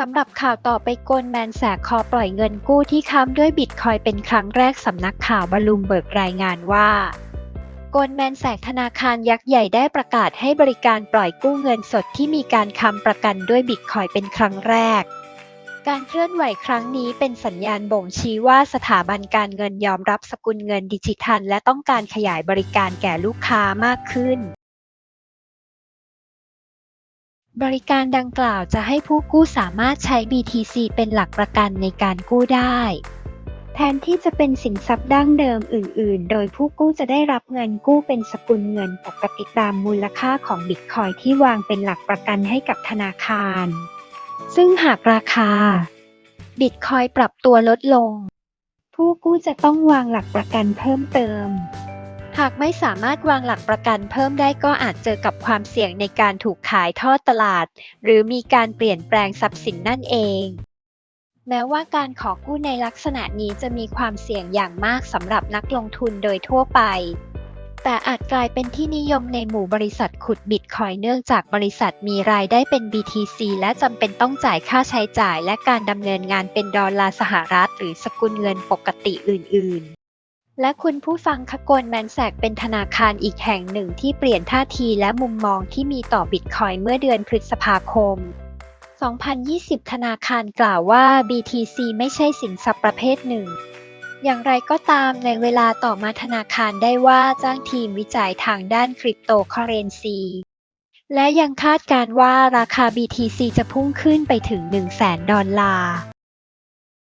สำหรับข่าวต่อไปโกลแมนแสกคอปล่อยเงินกู้ที่ค้ำด้วยบิตคอยเป็นครั้งแรกสำนักข่าวบลูมเบิร์กรายงานว่าโกลแมนแสกธนาคารยักษ์ใหญ่ได้ประกาศให้บริการปล่อยกู้เงินสดที่มีการค้ำประกันด้วยบิตคอยเป็นครั้งแรก การเคลื่อนไหวครั้งนี้เป็นสัญญาณบ่งชี้ว่าสถาบันการเงินยอมรับสกุลเงินดิจิทัล และต้องการขยายบริการแก่ลูกค้ามากขึ้น บริการดังกล่าวจะให้ผู้กู้สามารถใช้ BTC เป็นหลักประกันในการกู้ได้ แทนที่จะเป็นสินทรัพย์ดั้งเดิมอื่น ๆ โดยผู้กู้จะได้รับเงินกู้เป็นสกุลเงินปกติตามมูลค่าของบิตคอยที่วางเป็นหลักประกันให้กับธนาคาร ซึ่งหากราคา บิตคอยปรับตัวลดลง ผู้กู้จะต้องวางหลักประกันเพิ่มเติม หากไม่สามารถวางหลักประกันเพิ่มได้ก็อาจเจอกับความเสี่ยงในการถูกขายทอดตลาด หรือมีการเปลี่ยนแปลงทรัพย์สินนั่นเอง แม้ว่าการขอกู้ในลักษณะนี้จะมีความเสี่ยงอย่างมากสำหรับนักลงทุนโดยทั่วไป แต่อาจกลายเป็นที่นิยมในหมู่บริษัทขุดบิตคอยเนื่องจากบริษัทมีรายได้เป็น BTC และจำเป็นต้องจ่ายค่าใช้จ่าย และการดำเนินงานเป็นดอลลาร์สหรัฐ หรือสกุลเงินปกติอื่น ๆ และคุณผู้ฟังคโกลแมนแสกเป็นธนาคารอีกแห่งหนึ่งที่เปลี่ยนท่าทีและมุมมองที่มีต่อบิตคอยเมื่อเดือนพฤษภาคม 2020 ธนาคารกล่าวว่า BTC ไม่ใช่สินทรัพย์ประเภทหนึ่ง อย่างไรก็ตามในเวลาต่อมาธนาคารได้ว่าจ้างทีมวิจัยทางด้านคริปโตเคอเรนซีและยังคาดการว่าราคา BTC จะพุ่งขึ้นไปถึง 100,000 ดอลลาร์